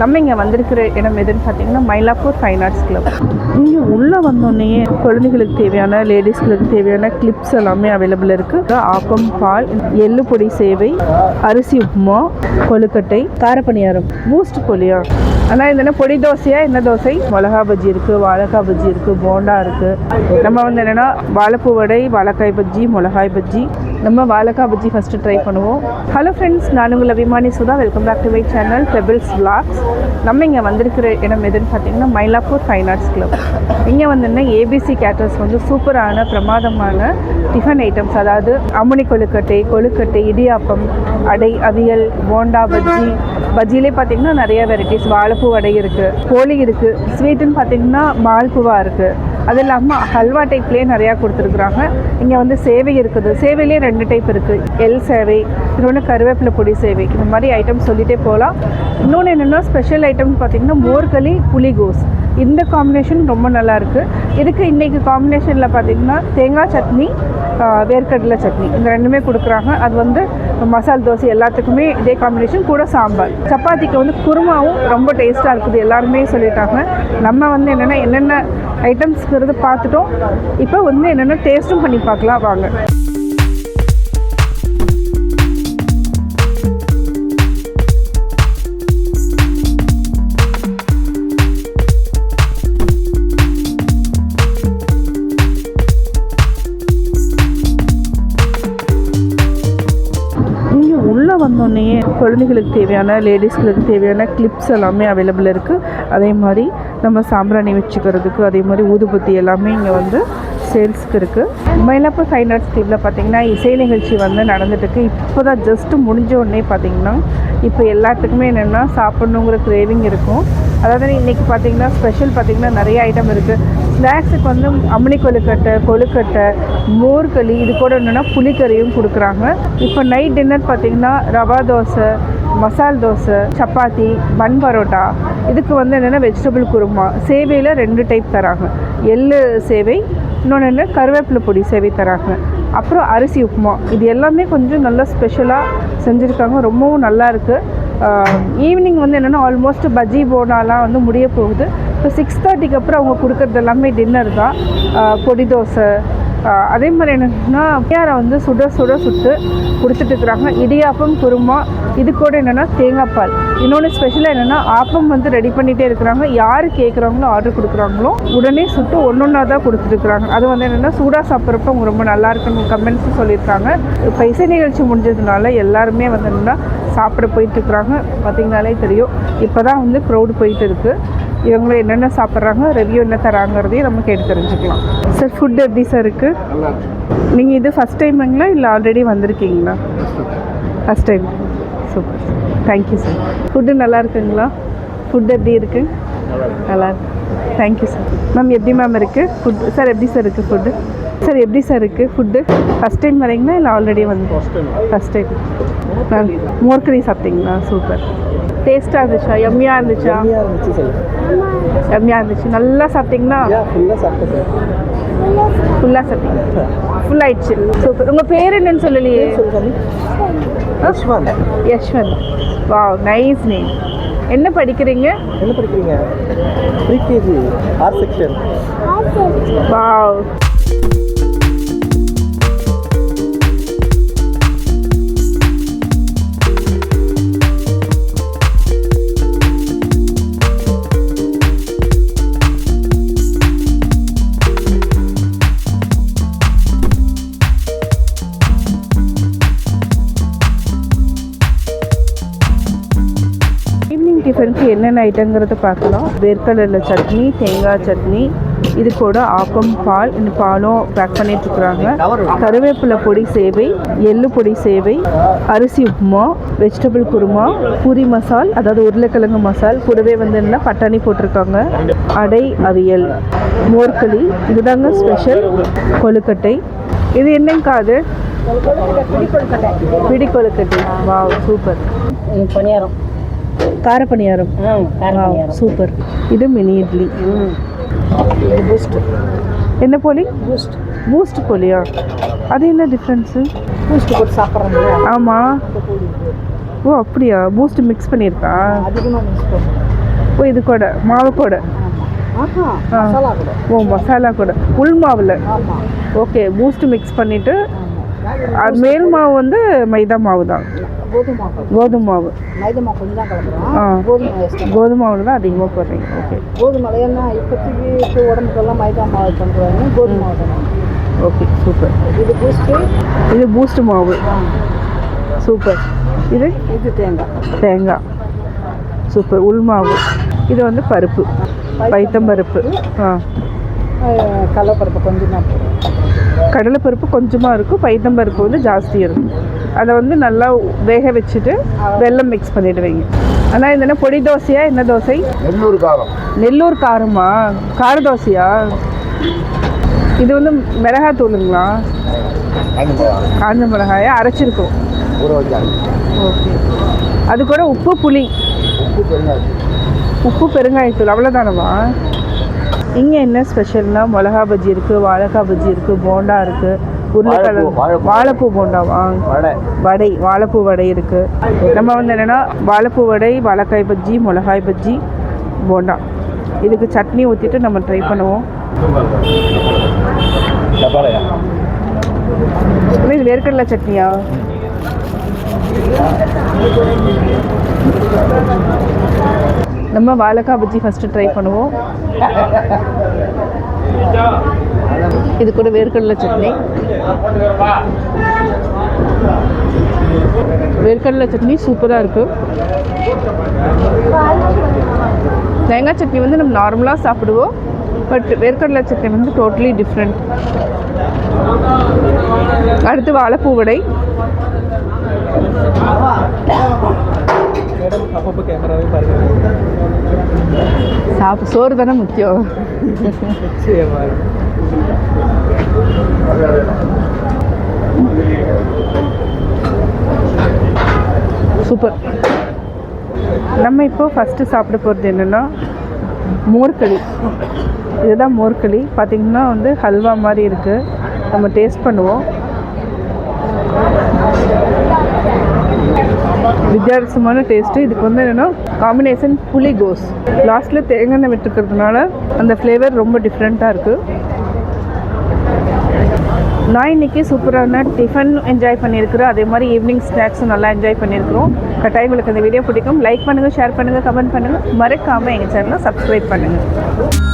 நம்ம இங்கே வந்திருக்கிற இடம் எதுன்னு பார்த்தீங்கன்னா மயிலாப்பூர் ஃபைன் ஆர்ட்ஸ் கிளப் இங்கே உள்ளே வந்தோடனே குழந்தைகளுக்கு தேவையான லேடிஸ்களுக்கு தேவையான கிளிப்ஸ் எல்லாமே அவைலபிள் இருக்குது ஆப்பம் பால் எள்ளு பொடி சேவை அரிசி உப்புமா கொழுக்கட்டை காரப்பணியாரம் பூஸ்ட் பொலியா? ஆனால் இது என்ன பொடி தோசையா? என்ன தோசை? மிளகா பஜ்ஜி இருக்குது வாழைக்காய் பஜ்ஜி இருக்குது போண்டா இருக்குது நம்ம வந்து என்னென்னா வாழைப்பூ வடை வாழைக்காய் பஜ்ஜி மிளகாய் பஜ்ஜி நம்ம வாழைக்காய் பஜ்ஜி ஃபஸ்ட்டு ட்ரை பண்ணுவோம். ஹலோ ஃப்ரெண்ட்ஸ் நான் உங்கள் அபிமானி Sudha. Welcome back to my channel pebbles vlogs நம்ம இங்கே வந்திருக்கிற இடம் எதுன்னு பார்த்தீங்கன்னா மயிலாப்பூர் ஃபைன் ஆர்ட்ஸ் கிளப் இங்கே வந்துன்னா ஏபிசி கேட்டர்ஸ் வந்து சூப்பரான பிரமாதமான டிஃபன் ஐட்டம்ஸ் அதாவது அம்முனி கொழுக்கட்டை கொழுக்கட்டை இடியாப்பம் அடை அவியல் போண்டா பஜ்ஜி. பஜ்ஜிலே பார்த்தீங்கன்னா நிறைய வெரைட்டிஸ் வாழைப்பூ வடை இருக்குது கோழி இருக்குது ஸ்வீட்டுன்னு பார்த்தீங்கன்னா மால்புவா இருக்குது அது இல்லாமல் ஹல்வா டைப்லேயே நிறையா கொடுத்துருக்குறாங்க. இங்கே வந்து சேவை இருக்குது. சேவையிலே ரெண்டு டைப் இருக்குது எல் சேவை இன்னொன்று கருவேப்பிலை பொடி சேவை. இந்த மாதிரி ஐட்டம் சொல்லிகிட்டே போகலாம் இன்னொன்று என்னென்னா ஸ்பெஷல் ஐட்டம்னு பார்த்தீங்கன்னா மோர்களி புலிகோஸ் இந்த காம்பினேஷன் ரொம்ப நல்லா இருக்குது இதுக்கு இன்றைக்கி காம்பினேஷனில் பார்த்தீங்கன்னா தேங்காய் சட்னி வேர்க்கடலை சட்னி. இந்த ரெண்டுமே கொடுக்குறாங்க. அது வந்து மசால் தோசை எல்லாத்துக்குமே இதே காம்பினேஷன் கூட சாம்பார். சப்பாத்திக்கு வந்து குருமாவும் ரொம்ப டேஸ்ட்டாக இருக்குது. எல்லாருமே சொல்லிட்டாங்க. நம்ம வந்து என்னென்னா என்னென்ன ஐட்டம்ஸ்ங்கிறது பார்த்துட்டோம். இப்போ வந்து என்னென்ன டேஸ்ட்டும் பண்ணி பார்க்கலாம் வாங்க. இங்கே உள்ளே வந்தோடனே குழந்தைகளுக்கு தேவையான லேடிஸ்களுக்கு தேவையான கிளிப்ஸ் எல்லாமே அவைலபிள் இருக்குது அதே மாதிரி நம்ம சாம்பிராணி வச்சுக்கிறதுக்கு அதே மாதிரி ஊதுபத்தி எல்லாமே இங்கே வந்து சேல்ஸ்க்கு இருக்குது மயிலாப்பூர் ஃபைன் ஆர்ட்ஸ் ஸ்ட்ரீட்டில் பார்த்தீங்கன்னா இசை நிகழ்ச்சி வந்து நடந்துட்டுருக்கு. இப்போ தான் ஜஸ்ட்டு முடிஞ்ச உடனே பார்த்தீங்கன்னா இப்போ எல்லாத்துக்குமே என்னென்னா சாப்பிட்ணுங்கிற கிரேவிங் இருக்கும். அதாவது இன்றைக்கி பார்த்தீங்கன்னா ஸ்பெஷல் பார்த்திங்கன்னா நிறைய ஐட்டம் இருக்குது ஸ்நாக்ஸுக்கு வந்து அம்மணி கொழுக்கட்டை கொழுக்கட்டை மோர்களி இது கூட என்னென்னா புளிக்கறியும் கொடுக்குறாங்க. இப்போ நைட் டின்னர் பார்த்தீங்கன்னா ரவா தோசை மசால் தோசை சப்பாத்தி பன் பரோட்டா. இதுக்கு வந்து என்னென்னா வெஜிடபிள் குருமா. சேவையில் ரெண்டு டைப் தராங்க. எள்ளு சேவை இன்னொன்று என்ன கருவேப்பிலை பொடி சேவை தராங்க. அப்புறம் அரிசி உப்புமா. இது எல்லாமே கொஞ்சம் நல்லா ஸ்பெஷலாக செஞ்சுருக்காங்க. ரொம்பவும் நல்லா இருக்குது ஈவினிங் வந்து என்னென்னா ஆல்மோஸ்ட் பஜ்ஜி போனாலாம் வந்து முடிய போகுது. இப்போ சிக்ஸ் தேர்ட்டிக்கு அப்புறம் அவங்க கொடுக்குறது எல்லாமே டின்னர் தான். பொடி தோசை அதே மாதிரி என்னென்னா பியாரை வந்து சுட சுட சுட்டு கொடுத்துட்டு இருக்கிறாங்க. இடியாப்பம் குருமா இது கூட என்னென்னா தேங்காய் பால். இன்னொன்று ஸ்பெஷலாக என்னென்னா ஆப்பம் வந்து ரெடி பண்ணிகிட்டே இருக்கிறாங்க. யார் கேட்குறாங்களோ ஆர்டர் கொடுக்குறாங்களோ உடனே சுட்டு ஒன்று ஒன்றா தான் கொடுத்துட்ருக்குறாங்க அது வந்து என்னென்னா சூடாக சாப்பிட்றப்ப அவங்க ரொம்ப நல்லா இருக்குன்னு கமெண்ட்ஸும் சொல்லியிருக்காங்க. இப்போ இசை நிகழ்ச்சி முடிஞ்சதுனால எல்லாருமே வந்து என்னென்னா சாப்பிட போயிட்டுருக்குறாங்க பார்த்தீங்கனாலே தெரியும். இப்போ தான் வந்து க்ரௌடு போயிட்டு இருக்குது இவங்களும் என்னென்ன சாப்பிட்றாங்க ரிவ்யூ என்ன தராங்கிறதையும் நம்ம கேட்டு தெரிஞ்சுக்கலாம். சார் ஃபுட் எப்படி சார் இருக்குது நீங்கள் இது ஃபஸ்ட் டைமுங்களா இல்லை ஆல்ரெடி வந்திருக்கீங்களா? First time super thank you sir food நல்லா இருக்குங்களா? ஃபுட் எப்படி இருக்குது நல்லா இருக்கு. தேங்க்யூ சார் மேம் எப்படி மேம் இருக்குது ஃபுட் சார் எப்படி சார் இருக்குது ஃபுட்டு சார் எப்படி சார் இருக்குது ஃபுட்டு ஃபஸ்ட் டைம் வரீங்களா இல்லை ஆல்ரெடி வந்து? ஃபஸ்ட் டைம் மேம் மோர்கறி சாப்பிட்டீங்களா? சூப்பர் டேஸ்ட்டாக இருந்துச்சா? எம்மியாக இருந்துச்சா? எம்மியாக இருந்துச்சு நல்லா சாப்பிட்டீங்களா? யா ஃபுல்லாக சாப்பிட்டேன் ஃபுல்லாக சாப்பிட்டீங்க ஃபுல் ஆயிடுச்சு. சூப்பர் உங்கள் பேர் என்னன்னு சொல்லலையே? Yashwant. Yashwant. Wow nice name என்ன படிக்கிறீங்க? என்ன படிக்கிறீங்க? Pre KG R section wow ஐட்டங்கிறத பார்க்கலாம். வேர்க்கடலை சட்னி தேங்காய் சட்னி இது கூட ஆப்பம் பால் இந்த பாலும் பேக் பண்ணிட்டு இருக்கிறாங்க கருவேப்பிலை பொடி சேவை எள்ளு பொடி சேவை அரிசி உப்புமா வெஜிடபிள் குருமா பூரி மசால் அதாவது உருளைக்கிழங்கு மசால் கூடவே வந்து என்ன பட்டாணி போட்டிருக்காங்க. அடை அவியல் மோர்களி இதுதாங்க ஸ்பெஷல் கொழுக்கட்டை. இது என்னங்கக்கா அது? பிடி கொழுக்கட்டை வாவ் சூப்பர் பணியாரம். கார பணியாரம் சூப்பர் இது மினி இட்லி. பூஸ்ட் என்ன போலி? பூஸ்ட் பூஸ்ட் போலியா? அது என்ன டிஃப்ரென்ஸு பூஸ்ட் போட்டு சாப்பிட்றோம்ல. ஆமாம் ஓ அப்படியா? பூஸ்ட் மிக்ஸ் பண்ணியிருக்கா? ஓ இது கூட. மாவு கூட. ஓ மசாலா கூட. உள் மாவில். ஓகே பூஸ்ட் மிக்ஸ் பண்ணிவிட்டு மேல் மாவு வந்து மைதா மாவு தான் கோதுமை மாவு மாவு மைதா மாவு கொஞ்சம் தான். கலக்குறோம். கோதுமை மாவு. கோதுமை மாவில் தான் அதிகமாக போடுறீங்க. ஓகே கோதுமை ஏன்னா இப்போதைக்கு இப்போ உடம்புக்கெல்லாம் மைதா மாவு பண்ணுறாங்க கோதுமை மாவு தான். ஓகே சூப்பர் இது பூஸ்ட்டு இது பூஸ்ட் மாவு. சூப்பர் இது? இது தேங்காய். தேங்காய். சூப்பர் உள் மாவு. இது வந்து பருப்பு. பைத்தம் பருப்பு. ஆ. கடலைப்பருப்பு கொஞ்சம் தான் கடலைப்பருப்பு கொஞ்சமாக இருக்கும் பைத்தம் பருப்பு வந்து ஜாஸ்தி இருக்கும். அதை வந்து நல்லா வேக வச்சுட்டு வெல்லம் மிக்ஸ் பண்ணிடுவீங்க. ஆனால் இது என்ன பொடி தோசையா என்ன தோசை? நெல்லூர் காரம். நெல்லூர் காரமா? கார தோசையா? இது வந்து மிளகாய். தூளுங்களா காஞ்ச மிளகாயை? அரைச்சிருக்கோம். ஓகே. அது கூட உப்பு புளி. உப்பு பெருங்காயத்தூள். அவ்வளோதானவா இங்கே என்ன ஸ்பெஷல்னா மிளகா பஜ்ஜி இருக்குது வாழைக்காய் பஜ்ஜி இருக்குது போண்டா இருக்குது உருளைக்கிழங்கு வாழைப்பூ, போண்டாவா வடை. வடை வாழைப்பூ வடை இருக்குது நம்ம வந்து என்னென்னா வாழைப்பூ வடை வாழைக்காய் பஜ்ஜி மிளகாய் பஜ்ஜி போண்டா. இதுக்கு சட்னி ஊற்றிட்டு நம்ம ட்ரை பண்ணுவோம். இது வேர்க்கடலை சட்னியா? நம்ம வாழைக்காய் பஜ்ஜி ஃபஸ்ட்டு ட்ரை பண்ணுவோம். இது கூட வேர்க்கடலை சட்னி. வேர்க்கடலை சட்னி சூப்பராக இருக்குது தேங்காய் சட்னி வந்து நம்ம நார்மலாக சாப்பிடுவோம். பட் வேர்க்கடலை சட்னி வந்து டோட்டலி டிஃப்ரெண்ட் அடுத்து வாழைப்பூ வடை. அப்பப்போ கேமராவே பாருங்க. சாப்பிட்டு சோறு தானே முக்கியம். சூப்பர். நம்ம இப்போ ஃபஸ்ட்டு சாப்பிட போகிறது என்னென்னா மோர்களி இதுதான் மோர்களி பார்த்திங்கன்னா வந்து ஹல்வா மாதிரி இருக்குது நம்ம டேஸ்ட் பண்ணுவோம். வித்தியாசமான டேஸ்ட்டு இதுக்கு வந்து என்னென்னா காம்பினேஷன் புளி கோஸ். லாஸ்ட்டில் தேங்காய் எண்ணெய் விட்டுருக்கிறதுனால அந்த ஃப்ளேவர் ரொம்ப டிஃப்ரெண்ட்டாக இருக்குது நான் இன்றைக்கி சூப்பரான டிஃபன் என்ஜாய் பண்ணியிருக்கிறோம் அதே மாதிரி ஈவினிங் ஸ்நாக்ஸும் நல்லா என்ஜாய் பண்ணியிருக்கிறோம். கட்டாயம் உங்களுக்கு இந்த வீடியோ பிடிக்கும். லைக் பண்ணுங்கள் ஷேர் பண்ணுங்கள் கமெண்ட் பண்ணுங்கள் மறக்காமல் எங்கள் சேனலை சப்ஸ்கிரைப் பண்ணுங்கள்